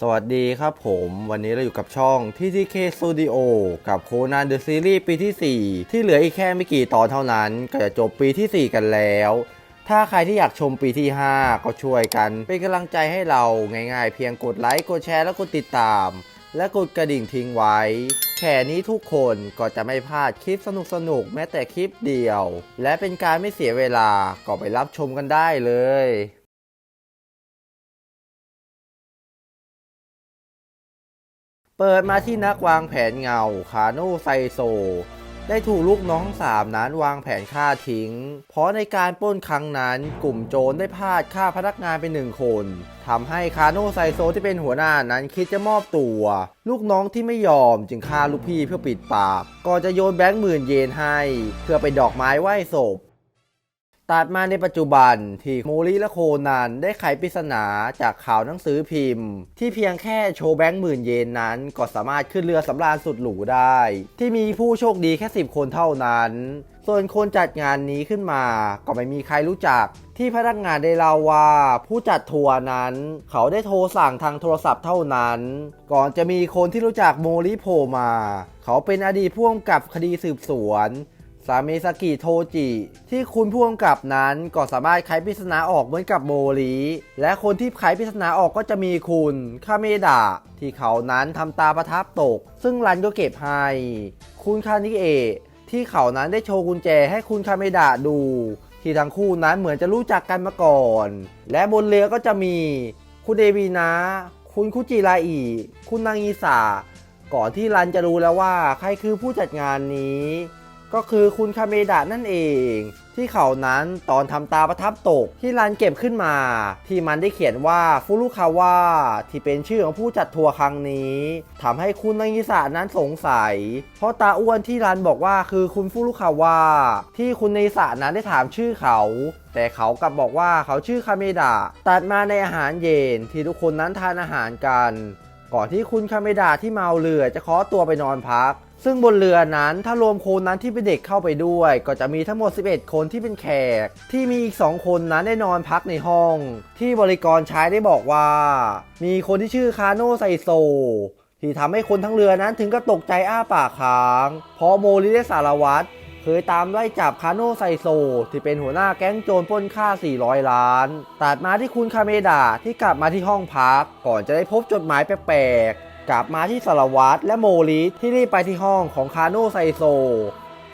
สวัสดีครับผมวันนี้เราอยู่กับช่อง TTK Studio กับโคนันเดอะซีรีส์ปีที่ 4 ที่เหลืออีกแค่ไม่กี่ตอนเท่านั้น ก็จะจบปีที่ 4 กันแล้ว ถ้าใครที่อยากชมปีที่ 5 ก็ช่วยกัน เป็นกำลังใจให้เราง่ายๆ เพียงกดไลค์กดแชร์และกดติดตาม และกดกระดิ่งทิ้งไว้ แค่นี้ทุกคนก็จะไม่พลาดคลิปสนุกๆแม้แต่คลิปเดียว และเป็นการไม่เสียเวลาก็ไปรับชมกันได้เลย เปิดมาที่นักวางแผนเงาคาโนไซโซ ได้ถูกลูกน้องสามนั้นวางแผนฆ่าทิ้ง เพราะในการปล้นครั้งนั้นกลุ่มโจรได้พลาดฆ่าพนักงานไปหนึ่งคนทำให้คาโนไซโซที่เป็นหัวหน้านั้นคิดจะมอบตัว ลูกน้องที่ไม่ยอมจึงฆ่าลูกพี่เพื่อปิดปากก่อนจะโยนแบงค์หมื่นเยนให้ เพื่อไปดอกไม้ไหว้ศพ ตัดมาในปัจจุบันที่โมริและโคนันได้ไขปริศนาจากข่าวหนังสือพิมพ์ ที่เพียงแค่โชว์แบงค์หมื่นเยนนั้น ก็สามารถขึ้นเรือสำราญสุดหรูได้ ที่มีผู้โชคดีแค่ 10 คนเท่านั้น ส่วนคนจัดงานนี้ขึ้นมา ก็ไม่มีใครรู้จัก ที่พนักงานได้เล่าว่า ผู้จัดทัวร์นั้น เขาได้โทรสั่งทางโทรศัพท์เท่านั้น ก่อนจะมีคนที่รู้จักโมริโผล่มา เขาเป็นอดีตผู้กำกับคดีสืบสวน ซามซากิโทจิ ที่คุณผู้กำกับนั้นก็สามารถไขปริศนาออกเหมือนกับโมริและคนที่ไขปริศนาออกก็จะมีคุณคาเมดะที่เขานั้นทำตาประทับตก ซึ่งรันก็เก็บให้คุณคานิเอะที่เขานั้นได้โชว์กุญแจให้คุณคาเมดะดู ที่ทั้งคู่นั้นเหมือนจะรู้จักกันมาก่อน และบนเรือก็จะมี คุณเดบีนะ คุณคุจิราอิคุณนางอีสาก่อนที่รันจะรู้แล้วว่าใครคือผู้จัดงานนี้ ก็คือคุณคาเมดะนั่นเอง ที่เขานั้นตอนทำตาประทับตกที่รันเก็บขึ้นมา ที่มันได้เขียนว่าฟุรุคาวะที่เป็นชื่อของผู้จัดทัวร์ครั้งนี้ทำให้คุณนางิสะนั้นสงสัย เพราะตาอ้วนที่รันบอกว่าคือคุณฟุรุคาวะที่คุณนางิสะนั้นได้ถามชื่อเขาแต่เขากลับบอกว่าเขาชื่อคาเมดะตัดมาในอาหารเย็นที่ทุกคนนั้นทานอาหารกัน ก่อนที่คุณคาเมดาที่เมาเรือจะขอตัวไปนอนพัก ซึ่งบนเรือนั้นถ้ารวมคนนั้นที่เป็นเด็กเข้าไปด้วย ก็จะมีทั้งหมด 11 คนที่เป็นแขก ที่มีอีก 2 คนนั้นได้นอนพักในห้อง ที่บริกรใช้ได้บอกว่า มีคนที่ชื่อคาโนไซโซ ที่ทำให้คนทั้งเรือนั้นถึงก็ตกใจอ้าปากค้าง เพราะโมริและสารวัตรเคยตามไล่จับคาโนไซโซ ที่เป็นหัวหน้าแก๊งโจรปล้นฆ่า 400 ล้าน ตัดมาที่คุณคาเมดาที่กลับมาที่ห้องพัก ก่อนจะได้พบจดหมายแปลก กลับมาที่สารวัตรและโมริที่รีบไปที่ห้องของคาโนไซโซ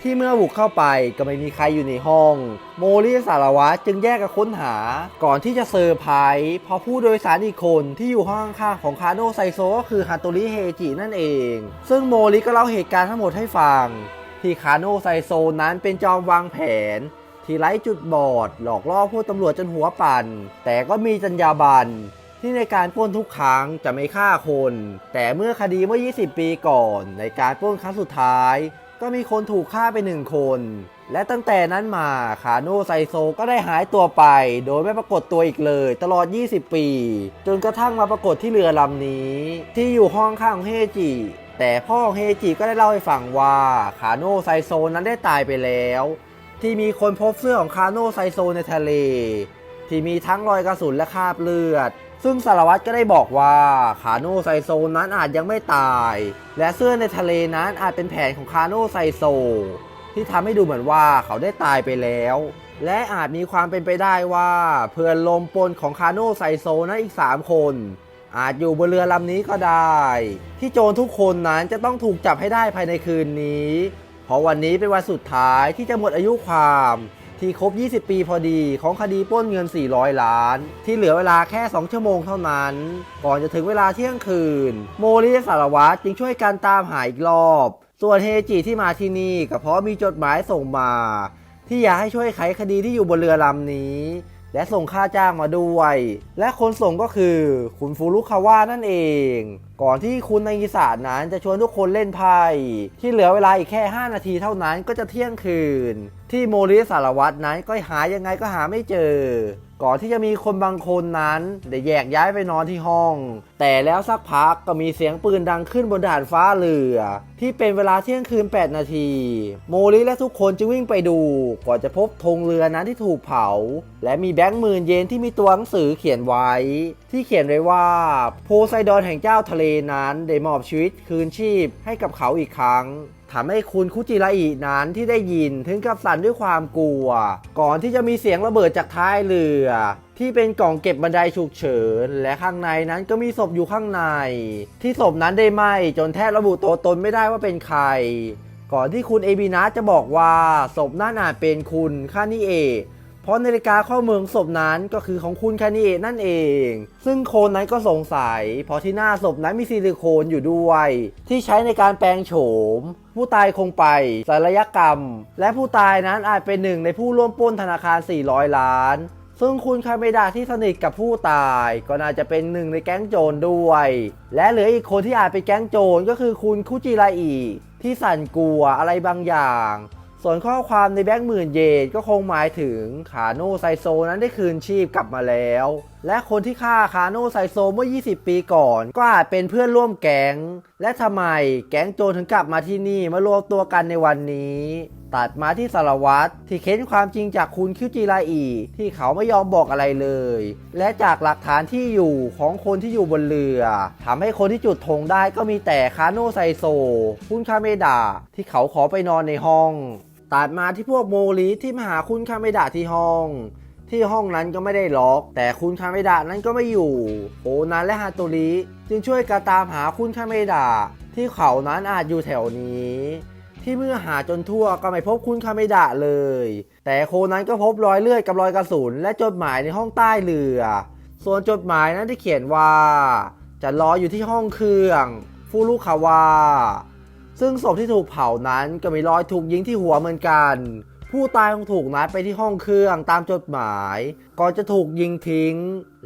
ที่เมื่อบุกเข้าไปก็ไม่มีใครอยู่ในห้อง โมริและสารวัตรจึงแยกกันค้นหา ก่อนที่จะเซอร์ไพรส์พราะผู้โดยสารอีกคนที่อยู่ห้องข้างของคาโนไซโซก็คือฮาโตริเฮจินั่นเอง ซึ่งโมริก็เล่าเหตุการณ์ทั้งหมดให้ฟัง ที่คาโนไซโซนั้นเป็นจอมวางแผนที่ไร้จุดบอด หลอกล่อพวกตำรวจจนหัวปั่น แต่ก็มีจรรยาบรรณ ที่ในการปล้นทุกครั้งจะไม่ฆ่าคน แต่เมื่อคดีเมื่อ 20 ปีก่อน ในการปล้นครั้งสุดท้าย ก็มีคนถูกฆ่าไปหนึ่งคน และตั้งแต่นั้นมาคาโนไซโซก็ได้หายตัวไป โดยไม่ปรากฏตัวอีกเลย ตลอด 20 ปี จนกระทั่งมาปรากฏที่เรือลำนี้ ที่อยู่ห้องข้างเฮจิแต่พ่อเฮจิก็ได้เล่าให้ฟังว่าคาโนไซโซนั้นได้ตายไปแล้ว ที่มีคนพบเสื้อของคาโนไซโซในทะเล ที่มีทั้งรอยกระสุนและคราบเลือด ซึ่งสารวัตรก็ได้บอกว่าคาโนไซโซนั้นอาจยังไม่ตาย และเสื้อในทะเลนั้นอาจเป็นแผนของคาโนไซโซ ที่ทำให้ดูเหมือนว่าเขาได้ตายไปแล้ว และอาจมีความเป็นไปได้ว่าเพื่อนลมปนของคาโนไซโซนั้นอีก 3 คน อาจอยู่บนเรือลำนี้ก็ได้ ที่โจรทุกคนนั้นจะต้องถูกจับให้ได้ภายในคืนนี้ เพราะวันนี้เป็นวันสุดท้ายที่จะหมดอายุความ ที่ครบ 20 ปีพอดีของคดีปล้นเงิน 400 ล้าน ที่เหลือเวลาแค่ 2 ชั่วโมงเท่านั้น ก่อนจะถึงเวลาเที่ยงคืน โมริและสารวัตรจึงช่วยกันตามหาอีกรอบ ส่วนเฮจิที่มาที่นี่ก็เพราะมีจดหมายส่งมา ที่อยากให้ช่วยไขคดีที่อยู่บนเรือลำนี้ และส่งค่าจ้างมาด้วย และคนส่งก็คือ คุณฟูรุคาวะนั่นเอง ก่อนที่คุณนายกิสานั้นจะชวนทุกคนเล่นไพ่ที่เหลือเวลาอีกแค่ 5 นาทีเท่านั้นก็จะเที่ยงคืน ที่โมริสารวัตรนั้นก็หายังไงก็หาไม่เจอ ก่อนที่จะมีคนบางคนนั้นได้แยกย้ายไปนอนที่ห้อง แต่แล้วสักพักก็มีเสียงปืนดังขึ้นบนด่านฟ้าเรือ ที่เป็นเวลาเที่ยงคืน 8 นาที โมริและทุกคนจึงวิ่งไปดู ก่อนจะพบธงเรือนั้นที่ถูกเผา และมีแบงค์หมื่นเยนที่มีตัวหนังสือเขียนไว้ ที่เขียนไว้ว่าโพไซดอนแห่งเจ้าทะเลนั้นได้มอบชีวิตคืนชีพให้กับเขาอีกครั้ง ทำให้คุณคุจิระอินั้นที่ได้ยินถึงกับสั่นด้วยความกลัว ก่อนที่จะมีเสียงระเบิดจากท้ายเรือ ที่เป็นกล่องเก็บบันไดฉุกเฉิน และข้างในนั้นก็มีศพอยู่ข้างใน ที่ศพนั้นได้ไหมจนแทบระบุตัวตนไม่ได้ว่าเป็นใคร ก่อนที่คุณเอบินาจะบอกว่าศพนั้นอาจเป็นคุณคานิเอะ เพราะนาฬิกาข้อมือของศพนั้นก็คือของคุณคานิเอะนั่นเอง ซึ่งโคนนั้นก็สงสัย เพราะที่หน้าศพนั้นมีซิลิโคนอยู่ด้วย ที่ใช้ในการแปลงโฉม ผู้ตายคงไปศัลยกรรม และผู้ตายนั้นอาจเป็นหนึ่งในผู้ร่วมปล้นธนาคาร 400 ล้านซึ่งคุณคาเมดาที่สนิทกับผู้ตาย ก็น่าจะเป็นหนึ่งในแก๊งโจรด้วย และเหลืออีกคนที่อาจเป็นแก๊งโจรก็คือคุณคุจิราอิที่สั่นกลัวอะไรบางอย่าง ส่วนข้อความในแบงค์หมื่นเยนก็คงหมายถึงคาโนไซโซนั้นได้คืนชีพกลับมาแล้ว และคนที่ฆ่าคาโนไซโซเมื่อ 20 ปีก่อน ก็อาจเป็นเพื่อนร่วมแก๊ง และทำไมแก๊งโจรถึงกลับมาที่นี่มารวมตัวกันในวันนี้ ตัดมาที่สารวัตรที่เค้นความจริงจากคุณคิวจิราอีที่เขาไม่ยอมบอกอะไรเลย และจากหลักฐานที่อยู่ของคนที่อยู่บนเรือทำให้คนที่จุดธงได้ก็มีแต่คาโนไซโซ คุณคาเมดาที่เขาขอไปนอนในห้อง ตัดมาที่พวกโมริที่มาหาคุณคาเมดาที่ห้อง ที่ห้องนั้นก็ไม่ได้ล็อก แต่คุณคาเมดานั้นก็ไม่อยู่ โอนันและฮาโตริจึงช่วยกันตามหาคุณคาเมดาที่เขานั้นอาจอยู่แถวนี้ ที่เมื่อหาจนทั่วก็ไม่พบคุณคาเมดะเลย แต่โคนั้นก็พบรอยเลือดกับรอยกระสุน และจดหมายในห้องใต้เรือ ส่วนจดหมายนั้นที่เขียนว่า จะรออยู่ที่ห้องเครื่องฟูรุคาวา ซึ่งศพที่ถูกเผานั้นก็มีรอยถูกยิงที่หัวเหมือนกัน ผู้ตายคงถูกนัดไปที่ห้องเครื่องตามจดหมายก่อนจะถูกยิงทิ้ง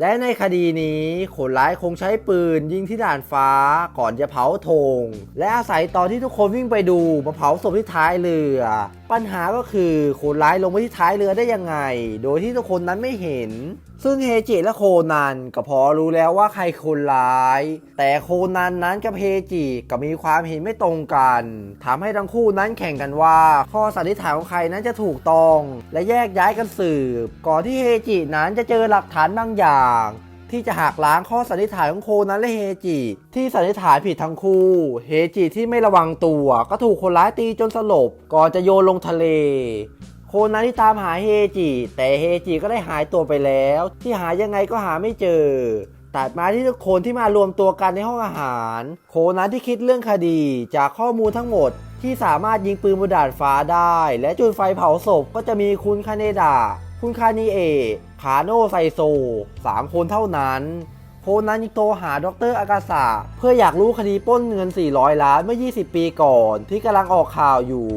และในคดีนี้คนร้ายคงใช้ปืนยิงที่ด่านฟ้าก่อนจะเผาธงและอาศัยตอนที่ทุกคนวิ่งไปดูมาเผาศพที่ท้ายเรือ ปัญหาก็คือคนร้ายลงไปที่ท้ายเรือได้ยังไง โดยที่ทุกคนนั้นไม่เห็น ซึ่งเฮจิและโคนันก็พอรู้แล้วว่าใครคนร้าย แต่โคนันนั้นกับเฮจิก็มีความเห็นไม่ตรงกันทำให้ทั้งคู่นั้นแข่งกันว่า ข้อสันนิษฐานของใครนั้นจะถูกต้อง และแยกย้ายกันสืบ ก่อนที่เฮจินั้นจะเจอหลักฐานบางอย่างที่จะหักล้างข้อสันนิษฐานของโคนันและเฮจิ ที่สันนิษฐานผิดทั้งคู่ เฮจิที่ไม่ระวังตัว ก็ถูกคนร้ายตีจนสลบ ก่อนจะโยนลงทะเล คนนั้นที่ตามหาเฮจิ แต่เฮจิก็ได้หายตัวไปแล้ว ที่หายังไงก็หาไม่เจอตัดมาที่ทุกคนที่มารวมตัวกันในห้องอาหาร โคนั้นที่คิดเรื่องคดีจากข้อมูลทั้งหมดที่สามารถยิงปืนบนดาดฟ้าได้ และจุดไฟเผาศพก็จะมีคุณคาเนดา คุณคานิเอะคาโนไซโซสามคนเท่านั้น โคนั้นยังโทรหาดรอากาสะเพื่ออยากรู้คดีปล้นเงิน 400 ล้านเมื่อ 20 ปีก่อนที่กำลังออกข่าวอยู่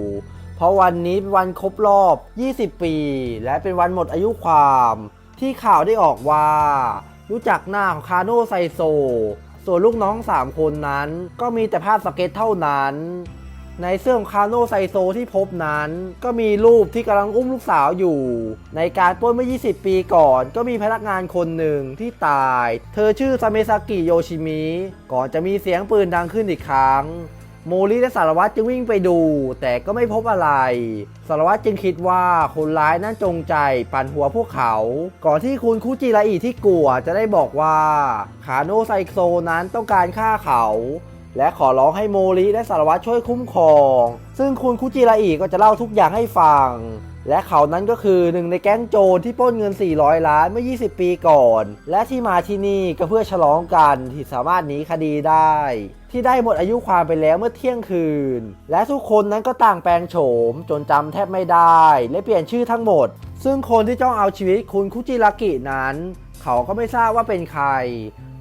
เพราะวันนี้เป็นวันครบรอบ 20 ปี และเป็นวันหมดอายุความ ที่ข่าวได้ออกว่า รู้จักหน้าของคาโนไซโซ ส่วนลูกน้อง 3 คนนั้นก็มีแต่ภาพสเก็ตเท่านั้น ในเสื้อของคาโนไซโซที่พบนั้น ก็มีรูปที่กำลังอุ้มลูกสาวอยู่ ในการปล้นเมื่อ 20 ปีก่อน ก็มีพนักงานคนหนึ่งที่ตาย เธอชื่อซาเมซากิโยชิมิ ก่อนจะมีเสียงปืนดังขึ้นอีกครั้ง โมรีและสารวัตรจึงวิ่งไปดู แต่ก็ไม่พบอะไร สารวัตรจึงคิดว่าคนร้ายนั้นจงใจปั่นหัวพวกเขา ก่อนที่คุณคุจิระอิที่กลัวจะได้บอกว่าคาโนไซโซนั้นต้องการฆ่าเขา และขอร้องให้โมริและสารวัตรช่วยคุ้มครอง ซึ่งคุณคุจิระอิก็จะเล่าทุกอย่างให้ฟัง และเขานั้นก็คือหนึ่งในแก๊งโจรที่ปล้นเงิน 400 ล้านเมื่อ 20 ปีก่อน และที่มาที่นี่ก็เพื่อฉลองกันที่สามารถหนีคดีได้ ที่ได้หมดอายุความไปแล้วเมื่อเที่ยงคืน และทุกคนนั้นก็ต่างแปลงโฉม จนจำแทบไม่ได้ และเปลี่ยนชื่อทั้งหมด ซึ่งคนที่จ้องเอาชีวิตคุณคุจิรากินั้น เขาก็ไม่ทราบว่าเป็นใคร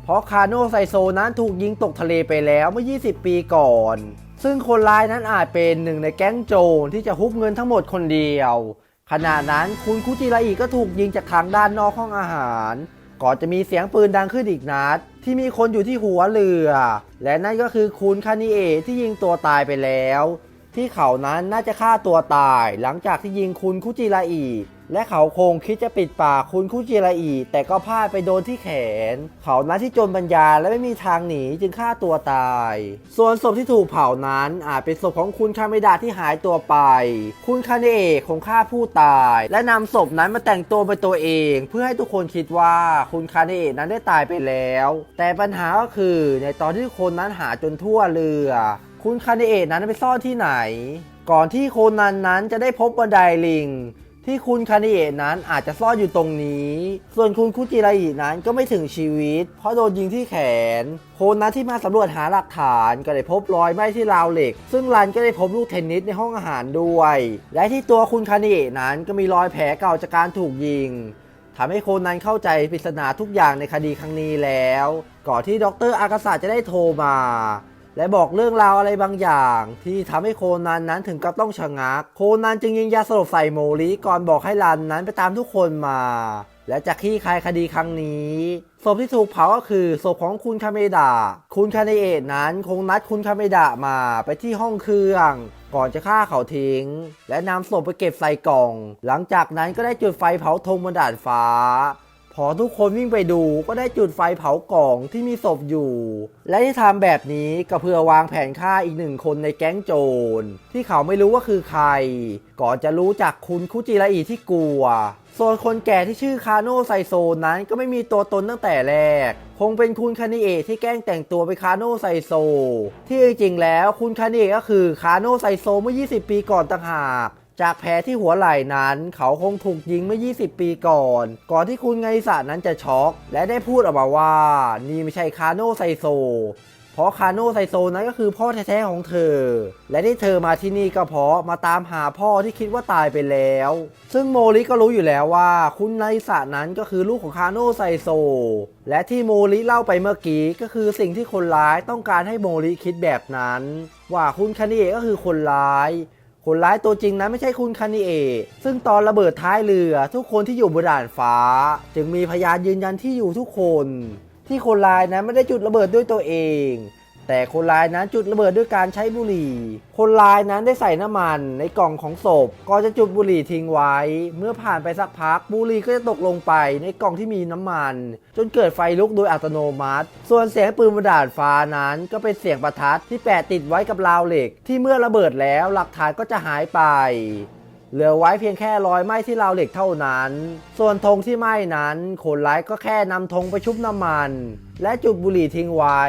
เพราะคาโนไซโซนั้นถูกยิงตกทะเลไปแล้วเมื่อ 20 ปีก่อน ซึ่งคนร้ายนั้นอาจเป็นหนึ่งในแก๊งโจรที่จะฮุบเงินทั้งหมดคนเดียว ขณะนั้นคุณคุจิราอิก็ถูกยิงจากทางด้านนอกห้องอาหาร ก่อนจะมีเสียงปืนดังขึ้นอีกนัด ที่มีคนอยู่ที่หัวเรือ และนั่นก็คือคุณคานิเอะที่ยิงตัวตายไปแล้ว ที่เขานั้นน่าจะฆ่าตัวตาย หลังจากที่ยิงคุณคุจิราอิ และเขาคงคิดจะปิดปากคุณคุจิราอิแต่ก็พลาดไปโดนที่แขน เขานั้นที่จนปัญญาและไม่มีทางหนีจึงฆ่าตัวตาย ส่วนศพที่ถูกเผานั้นอาจเป็นศพของคุณคาเมดะที่หายตัวไป คุณคาเนเอะคงฆ่าผู้ตาย และนำศพนั้นมาแต่งตัวเป็นตัวเอง เพื่อให้ทุกคนคิดว่าคุณคาเนเอะนั้นได้ตายไปแล้ว แต่ปัญหาก็คือในตอนที่คนนั้นหาจนทั่วเรือ คุณคาเนเอะนั้นไปซ่อนที่ไหน ก่อนที่โคนันนั้นจะได้พบบันไดลิง ที่คุณคาเนเอะนั้นอาจจะซ่อนอยู่ตรงนี้ ส่วนคุณคุจิไรอินั้นก็ไม่ถึงชีวิต เพราะโดนยิงที่แขน โคนนั้นที่มาสำรวจหาหลักฐานก็ได้พบรอยไหม้ที่ราวเหล็ก ซึ่งรันก็ได้พบลูกเทนนิสในห้องอาหารด้วย และที่ตัวคุณคาเนเอะนั้นก็มีรอยแผลเก่าจากการถูกยิงทำให้โคนันเข้าใจปริศนาทุกอย่างในคดีครั้งนี้แล้ว ก่อนที่ดรอากาศะจะได้โทรมา และบอกเรื่องราวอะไรบางอย่าง ที่ทำให้โคนันนั้นถึงกับต้องชะงัก โคนันจึงยิงยาสลบใส่โมริก่อนบอกให้รันนั้นไปตามทุกคนมา และจากขี้คายคดีครั้งนี้ศพที่ถูกเผาก็คือศพของคุณคาเมดะคุณคาเนเอะนั้นคงนัดคุณคาเมดะมาไปที่ห้องเครื่อง ก่อนจะฆ่าเขาทิ้ง และนำศพไปเก็บใส่กล่อง หลังจากนั้นก็ได้จุดไฟเผาธงบนดาดฟ้า พอทุกคนวิ่งไปดูก็ได้จุดไฟเผากล่องที่มีศพอยู่ และที่ทำแบบนี้ก็เพื่อวางแผนฆ่าอีกหนึ่งคนในแก๊งโจร ที่เขาไม่รู้ว่าคือใคร ก่อนจะรู้จักคุณคุจิราอิที่กลัว ส่วนคนแก่ที่ชื่อคาโนไซโซนั้นก็ไม่มีตัวตนตั้งแต่แรก คงเป็นคุณคานิเอะที่แกล้งแต่งตัวเป็นคาโนไซโซ ที่จริงแล้วคุณคานิเอะก็คือคาโนไซโซเมื่อ 20 ปีก่อนต่างหาก จากแผลที่หัวไหล่นั้น เขาคงถูกยิงเมื่อ 20 ปีก่อน ก่อนที่คุณไงสะนั้นจะช็อก และได้พูดออกมาว่า นี่ไม่ใช่คาโนไซโซ เพราะคาโนไซโซนั้นก็คือพ่อแท้ๆของเธอ และที่เธอมาที่นี่ก็เพราะมาตามหาพ่อที่คิดว่าตายไปแล้ว ซึ่งโมริก็รู้อยู่แล้วว่า คุณไนสะนั้นก็คือลูกของคาโนไซโซ และที่โมริเล่าไปเมื่อกี้ก็คือสิ่งที่คนร้ายต้องการให้โมริคิดแบบนั้น ว่าคุณคานิเอะก็คือคนร้าย คนร้ายตัวจริงนั้นไม่ใช่คุณคานิเอะซึ่งตอนระเบิดท้ายเรือทุกคนที่อยู่บนด่านฟ้า จึงมีพยานยืนยันที่อยู่ทุกคน ที่คนร้ายนั้นไม่ได้จุดระเบิดด้วยตัวเอง แต่คนร้ายนั้นจุดระเบิดด้วยการใช้บุหรี่ คนร้ายนั้นได้ใส่น้ำมันในกล่องของศพก่อนจะจุดบุหรี่ทิ้งไว้ เมื่อผ่านไปสักพักบุหรี่ก็จะตกลงไปในกล่องที่มีน้ำมัน จนเกิดไฟลุกโดยอัตโนมัติ ส่วนเสียงปืนบนดาดฟ้านั้นก็เป็นเสียงประทัดที่แปะติดไว้กับราวเหล็ก ที่เมื่อระเบิดแล้วหลักฐานก็จะหายไป เหลือไว้เพียงแค่รอยไหม้ที่ราวเหล็กเท่านั้น ส่วนธงที่ไหม้นั้นคนร้ายก็แค่นำธงไปชุบน้ำมัน และจุดบุหรี่ทิ้งไว้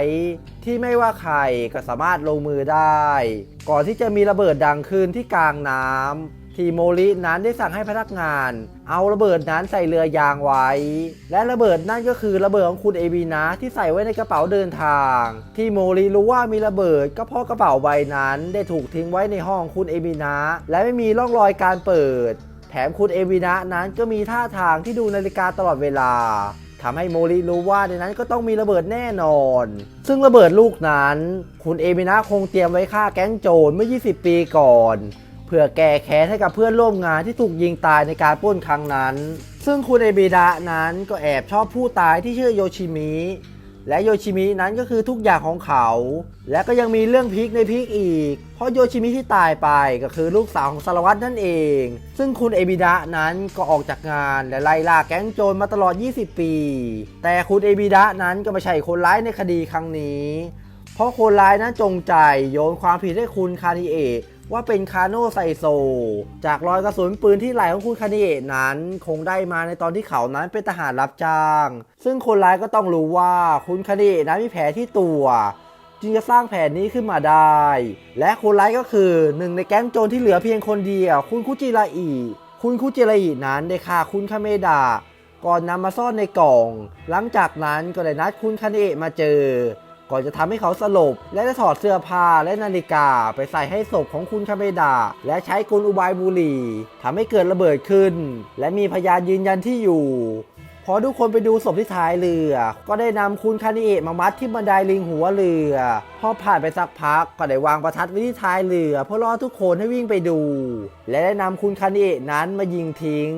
ที่ไม่ว่าใครก็สามารถลงมือได้ ก่อนที่จะมีระเบิดดังขึ้นที่กลางน้ำทีโมรินั้นได้สั่งให้พนักงาน เอาระเบิดนั้นใส่เรือยางไว้ และระเบิดนั่นก็คือระเบิดของคุณเอบีนะที่ใส่ไว้ในกระเป๋าเดินทาง ที่โมริรู้ว่ามีระเบิดก็เพราะกระเป๋าใบนั้นได้ถูกทิ้งไว้ในห้องคุณเอบีนะและไม่มีร่องรอยการเปิด แถมคุณเอวีนะนั้นก็มีท่าทางที่ดูนาฬิกาตลอดเวลาทำให้โมริรู้ว่าในนั้นก็ต้องมีระเบิดแน่นอน ซึ่งระเบิดลูกนั้น คุณเอวีนะคงเตรียมไว้ฆ่าแก๊งโจรเมื่อ 20 ปีก่อน เพื่อแก้แค้นให้กับเพื่อนร่วมงานที่ถูกยิงตายในการปล้นครั้งนั้น ซึ่งคุณเอบีดะนั้นก็แอบชอบผู้ตายที่ชื่อโยชิมิ และโยชิมินั้นก็คือทุกอย่างของเขา และก็ยังมีเรื่องพีคในพีคอีก เพราะโยชิมิที่ตายไปก็คือลูกสาวของสารวัตรนั่นเอง ซึ่งคุณเอบิดะนั้นก็ออกจากงานและไล่ล่าแก๊งโจรมาตลอด 20 ปี แต่คุณเอบิดะนั้นก็ไม่ใช่คนร้ายในคดีครั้งนี้ เพราะคนร้ายนั้นจงใจโยนความผิดให้คุณคานิเอะ ว่าเป็นคาโนไซโซ จากรอยกระสุนปืนที่ไหลของคุณคานิเอะนั้น คงได้มาในตอนที่เขานั้นเป็นทหารรับจ้าง ซึ่งคนร้ายก็ต้องรู้ว่าคุณคานิเอะนั้นมีแผลที่ตัว จึงจะสร้างแผนนี้ขึ้นมาได้ และคนร้ายก็คือหนึ่งในแก๊งโจรที่เหลือเพียงคนเดียว คุณคุจิราอิคุณคุจิราอินั้นได้ฆ่าคุณคาเมดะก่อนนำมาซ่อนในกล่อง หลังจากนั้นก็ได้นัดคุณคาเนะมาเจอ ก่อนจะทำให้เขาสลบ และจะถอดเสื้อผ้าและนาฬิกาไปใส่ให้ศพของคุณคาเมดา และใช้กลอุบายบุหรี่ทำให้เกิดระเบิดขึ้น และมีพยานยืนยันที่อยู่ พอทุกคนไปดูศพที่ท้ายเรือ ก็ได้นำคุณคานิเอะมามัดที่บันไดลิงหัวเรือ พอผ่านไปสักพักก็ได้วางประทัดไว้ที่ท้ายเรือเพื่อล่อทุกคนให้วิ่งไปดู และได้นำคุณคานิเอะนั้นมายิงทิ้ง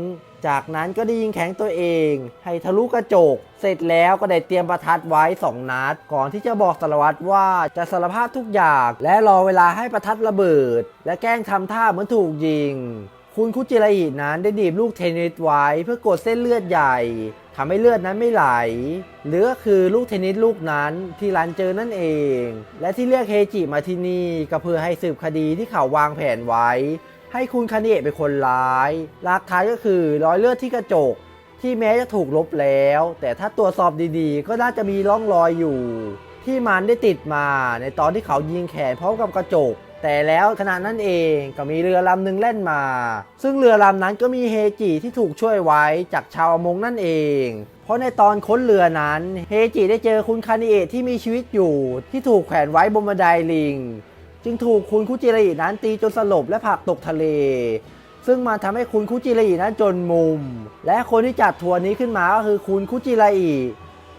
จากนั้นก็ได้ยิงแข็งตัวเอง ให้ทะลุกระจก เสร็จแล้วก็ได้เตรียมประทัดไว้สองนัด ก่อนที่จะบอกสารวัตรว่าจะสารภาพทุกอย่าง และรอเวลาให้ประทัดระเบิด และแกล้งทำท่าเหมือนถูกยิง คุณคุจิระอินั้นได้ดีบลูกเทนนิสไว้เพื่อกดเส้นเลือดใหญ่ทำให้เลือดนั้นไม่ไหล หรือก็คือลูกเทนนิสลูกนั้นที่รันเจอนั่นเอง และที่เรียกเฮจิมาที่นี่ก็เพื่อให้สืบคดีที่เขาวางแผนไว้ ให้คุณคาเนะเป็นคนร้ายหลักฐานก็คือรอยเลือดที่กระจก ที่แม้จะถูกลบแล้ว แต่ถ้าตรวจสอบดีๆ ก็น่าจะมีร่องรอยอยู่ ที่มันได้ติดมาในตอนที่เขายิงแขนพร้อมกับกระจก แต่แล้วขณะนั้นเองก็มีเรือลำหนึ่งแล่นมา ซึ่งเรือลำนั้นก็มีเฮจิที่ถูกช่วยไว้จากชาวประมงนั่นเอง เพราะในตอนค้นเรือนั้นเฮจิได้เจอคุณคานิเอะที่มีชีวิตอยู่ ที่ถูกแขวนไว้บนบันไดลิง จึงถูกคุณคุจิรินั้นตีจนสลบและผลักตกทะเล ซึ่งมันทำให้คุณคุจิรินั้นจนมุม และคนที่จัดทัวร์นี้ขึ้นมาก็คือคุณคุจิริ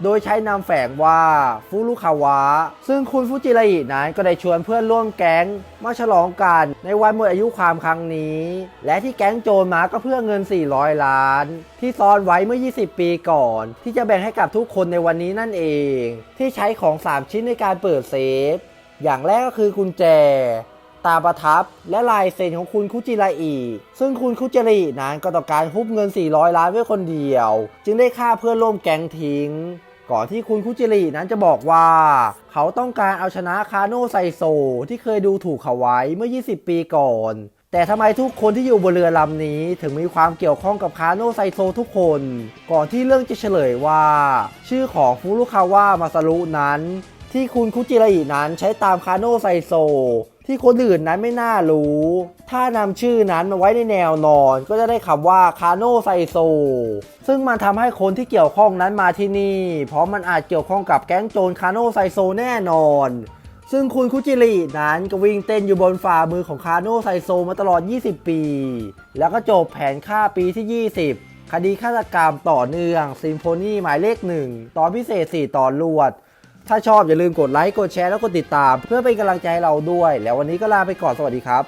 โดยใช้นามแฝงว่าฟุรุคาวะ ซึ่งคุณฟุจิรินั้นก็ได้ชวนเพื่อนร่วมแก๊งมาฉลองกันในวันหมดอายุความครั้งนี้ และที่แก๊งโจรมาก็เพื่อเงิน 400 ล้าน ที่ซ่อนไว้เมื่อ 20 ปีก่อน ที่จะแบ่งให้กับทุกคนในวันนี้นั่นเอง ที่ใช้ของ 3 ชิ้นในการเปิดเซฟ อย่างแรกก็คือกุญแจตาประทับและลายเซ็นของคุณคุจิระอิซึ่งคุณคุจิระอินั้นก็ต้องการฮุบเงิน 400 ล้านไว้คนเดียว จึงได้ฆ่าเพื่อนร่วมแก๊งทิ้ง ก่อนที่คุณคุจิรินั้นจะบอกว่า เขาต้องการเอาชนะคาโนไซโซ ที่เคยดูถูกเขาไว้เมื่อ 20 ปีก่อน แต่ทำไมทุกคนที่อยู่บนเรือลำนี้ถึงมีความเกี่ยวข้องกับคาโนไซโซทุกคน ก่อนที่เรื่องจะเฉลยว่า ชื่อของฟูรุคาวะมาซารุนั้น ที่คุณคุจิระอินั้นใช้ตามคาโนไซโซ ที่คนอื่นนั้นไม่น่ารู้ ถ้านำชื่อนั้นมาไว้ในแนวนอนก็จะได้คำว่าคาโนไซโซ ซึ่งมันทำให้คนที่เกี่ยวข้องนั้นมาที่นี่ เพราะมันอาจเกี่ยวข้องกับแก๊งโจรคาโนไซโซแน่นอน ซึ่งคุณคุจิรินั้นก็วิ่งเต้นอยู่บนฝ่ามือของคาโนไซโซมาตลอด 20 ปี แล้วก็จบแผนฆ่าปีที่ 20 คดีฆาตกรรมต่อเนื่องซิมโฟนีหมายเลขหนึ่งตอนพิเศษ 4 ตอนรวด ถ้าชอบอย่าลืมกดไลค์กดแชร์แล้วกดติดตาม เพื่อเป็นกำลังใจให้เราด้วย แล้ววันนี้ก็ลาไปก่อนสวัสดีครับ